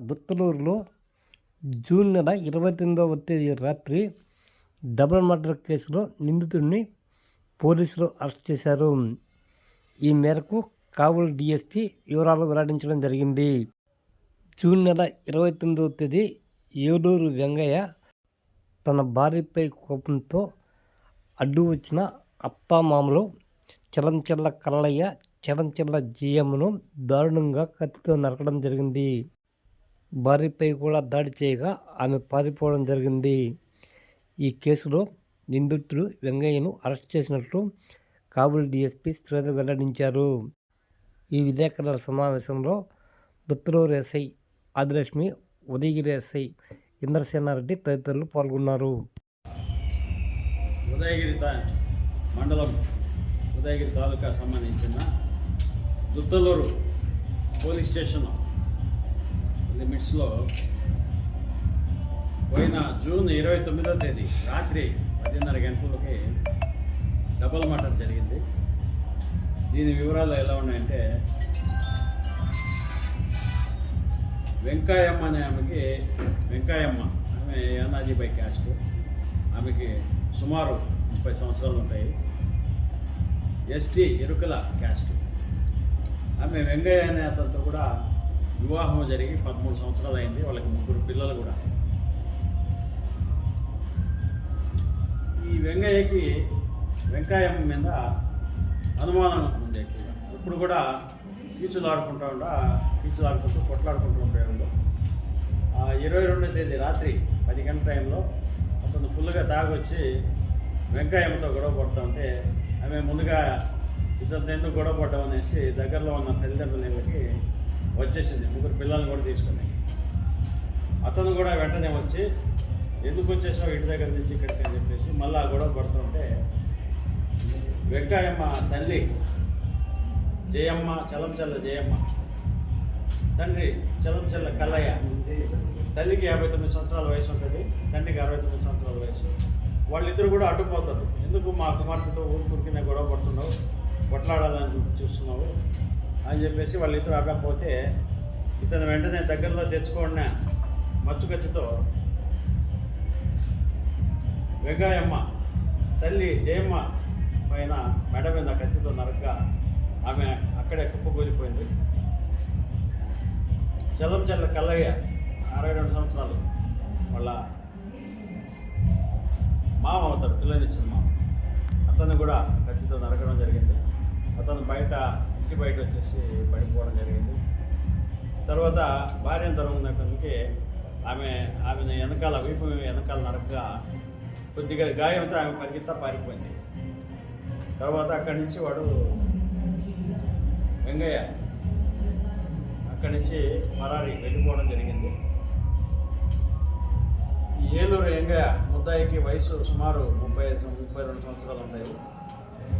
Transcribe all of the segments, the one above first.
దుత్తలూరులో June నెల ఇరవై తొమ్మిదవ తేదీ రాత్రి డబుల్ మర్డర్ కేసులో నిందితుడిని పోలీసులు అరెస్ట్ చేశారు. ఈ మేరకు కావలి డిఎస్పి వివరాలు వెల్లడించడం జరిగింది. జూన్ నెల ఇరవై తొమ్మిదవ తేదీ ఏలూరు వెంగయ్య తన భార్యపై కోపంతో అడ్డు వచ్చిన అప్పామామలు చలంచెల్ల కల్లయ్య చలంచెల్ల జీఎంను దారుణంగా కత్తితో నరకడం జరిగింది. భార్యపై కూడా దాడి చేయగా ఆమె పారిపోవడం జరిగింది. ఈ కేసులో నిందితుడు వెంగయ్యను అరెస్ట్ చేసినట్లు కాబూల్ డిఎస్పీ శ్రీధర్ వెల్లడించారు. ఈ విలేకరుల సమావేశంలో దుత్తలూరు ఎస్ఐ ఆదిలక్ష్మి ఉదయగిరి ఎస్ఐ ఇంద్రసేనారెడ్డి తదితరులు పాల్గొన్నారు. ఉదయగిరి మండలం ఉదయగిరి తాలూకా సంబంధించిన దుత్తలూరు పోలీస్ స్టేషన్ లిమిట్స్లో పోయిన జూన్ ఇరవై తొమ్మిదో తేదీ రాత్రి పదిన్నర గంటలకి డబుల్ మటర్ జరిగింది. దీని వివరాలు ఎలా ఉన్నాయంటే వెంకాయమ్మ అనే ఆమెకి వెంకాయమ్మ ఆమె యానాజీపై క్యాస్ట్. ఆమెకి సుమారు ముప్పై సంవత్సరాలు ఉంటాయి. ST Erukala caste. ఆమె వెంకయ్య అనే అతనితో కూడా వివాహం జరిగి పదమూడు సంవత్సరాలు అయింది. వాళ్ళకి ముగ్గురు పిల్లలు కూడా. ఈ వెంగయ్యకి వెంకాయమ్మ మీద అనుమానం ఉంది ఎక్కువగా. ఇప్పుడు కూడా కీచులాడుకుంటూ ఉండ కీచులు కొట్లాడుకుంటూ ఉండేవాళ్ళు ఆ ఇరవై రెండో తేదీ రాత్రి పది గంటల టైంలో అతను ఫుల్గా తాగొచ్చి వెంకాయమ్మతో గొడవ పడుతూ ఉంటే ఆమె ముందుగా ఇతను ఎందుకు గొడవ పడ్డాం అనేసి దగ్గరలో ఉన్న తల్లిదండ్రుల వచ్చేసింది. ముగ్గురు పిల్లల్ని కూడా తీసుకుని అతను కూడా వెంటనే వచ్చి ఎందుకు వచ్చేసావు? ఇంటి దగ్గర నుంచి ఇక్కడికి అని చెప్పేసి మళ్ళీ ఆ గొడవ పడుతుంటే వెంకాయమ్మ తల్లి జయమ్మ చలంచల్ల జయమ్మ తండ్రి చలంచల్ల కల్లయ్య తల్లికి యాభై తొమ్మిది సంవత్సరాల వయసు ఉంటుంది తండ్రికి అరవై తొమ్మిది సంవత్సరాల వయసు. వాళ్ళిద్దరు కూడా అడ్డుపోతారు ఎందుకు మా కుమార్తెతో ఊరుకురికిన గొడవ పడుతున్నావు? కొట్లాడాలని చూస్తున్నావు. అని చెప్పేసి వాళ్ళిద్దరు అడ్డపోతే ఇతను వెంటనే దగ్గరలో తెచ్చుకున్న మచ్చుకత్తితో వెంకాయమ్మ తల్లి జయమ్మ పైన మెడ మీద కత్తితో నరక ఆమె అక్కడే కుప్పకూలిపోయింది. చల్లం చల్ల కల్లయ్య అరవై రెండు సంవత్సరాలు వాళ్ళ మామ అవుతాడు పిల్లనిచ్చిన మామ. అతను కూడా కత్తితో నరకడం జరిగింది. అతను బయట ఇంటి బయట వచ్చేసి పడిపోవడం జరిగింది. తర్వాత భార్యను ఉన్నటువంటి ఆమె ఆమెను వెనకాల వీపు వెనకాల నరకగా కొద్దిగా గాయంతో ఆమె పరిగెత్తా పారిపోయింది. తర్వాత అక్కడి నుంచి వాడు వెంగయ్య అక్కడి నుంచి పరారి వెళ్ళిపోవడం జరిగింది. ఈ ఏలూరు వెంగయ్య ముద్దాయికి వయసు సుమారు ముప్పై సం- ముప్పై రెండు సంవత్సరాలు ఉంటాయి.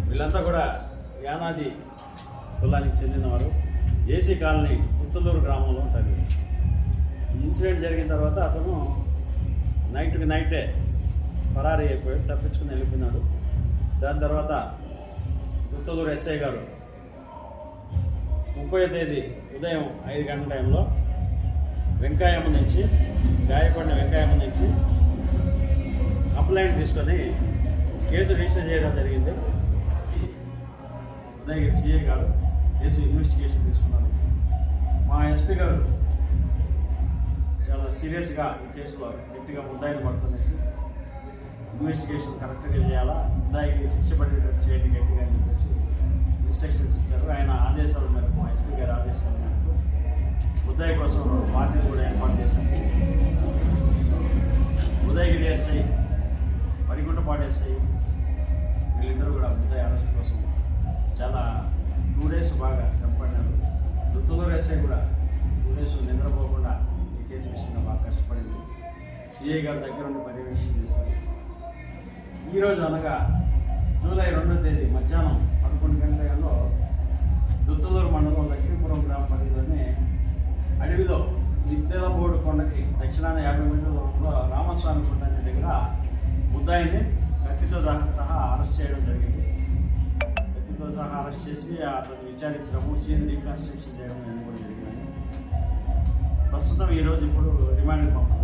వీళ్ళంతా కూడా యానాది కులానికి చెందినవారు. జేసీ కాలనీ పుత్తలూరు గ్రామంలో ఉంటుంది. ఇన్సిడెంట్ జరిగిన తర్వాత అతను నైట్కి నైటే పరారీ అయిపోయాడు తప్పించుకుని వెళ్ళిపోయినాడు. దాని తర్వాత పుత్తలూరు ఎస్ఐ గారు ముప్పై తేదీ ఉదయం ఐదు గంటల టైంలో వెంకాయమ్మ నుంచి గాయపడిన వెంకాయమ్మ నుంచి కంప్లైంట్ తీసుకొని కేసు రిజిస్టర్ చేయడం జరిగింది. ఉదయగిరి సిఐ గారు కేసు ఇన్వెస్టిగేషన్ తీసుకున్నారు. మా ఎస్పీ గారు చాలా సీరియస్గా ఈ కేసులో గట్టిగా ముద్దాయిని పడుతునేసి ఇన్వెస్టిగేషన్ కరెక్ట్గా చేయాలా? ముద్దాయికి శిక్ష పడేటట్టు చేయండి గట్టిగా అని చెప్పేసి ఇన్స్ట్రక్షన్స్ ఇచ్చారు. ఆయన ఆదేశాల మేరకు మా ఎస్పీ గారి ఆదేశాల మేరకు ముద్దాయి కోసం రెండు పార్టీలు కూడా ఏర్పాటు చేశారు. ఉదయగిరి ఎస్ఐ మరిగుంటపాడు ఎస్ఐ వీళ్ళిద్దరూ కూడా ముద్దాయి అరెస్ట్ కోసం బాగా శ్రమపడినారు దుత్తలూరు ఎస్ఐ కూడా పోలీసు నిద్రపోకుండా ఈ కేసు విషయంలో బాగా కష్టపడింది. సిఐ గారి దగ్గర ఉండి పర్యవేక్షణ చేశారు. ఈరోజు అనగా జూలై రెండో తేదీ మధ్యాహ్నం పదకొండు గంటలలో దుత్తలూరు మండలం లక్ష్మీపురం గ్రామ పరిధిలోని అడవిలో నిద్దెలబోడు కొండకి దక్షిణాన యాభై మీటర్ల దూరంలో రామస్వామి కొండ దగ్గర ముద్దాయిని కత్తితో సహా- సహా అరెస్ట్ చేయడం జరిగింది. సహా అరెస్ట్ చేసి అతను విచారించడము సీన్ రీకన్స్ట్రక్షన్ చేయడం అనేది కూడా జరిగినాయి ప్రస్తుతం ప్రస్తుతం ఈరోజు ఇప్పుడు రిమాండ్కి పంపడం.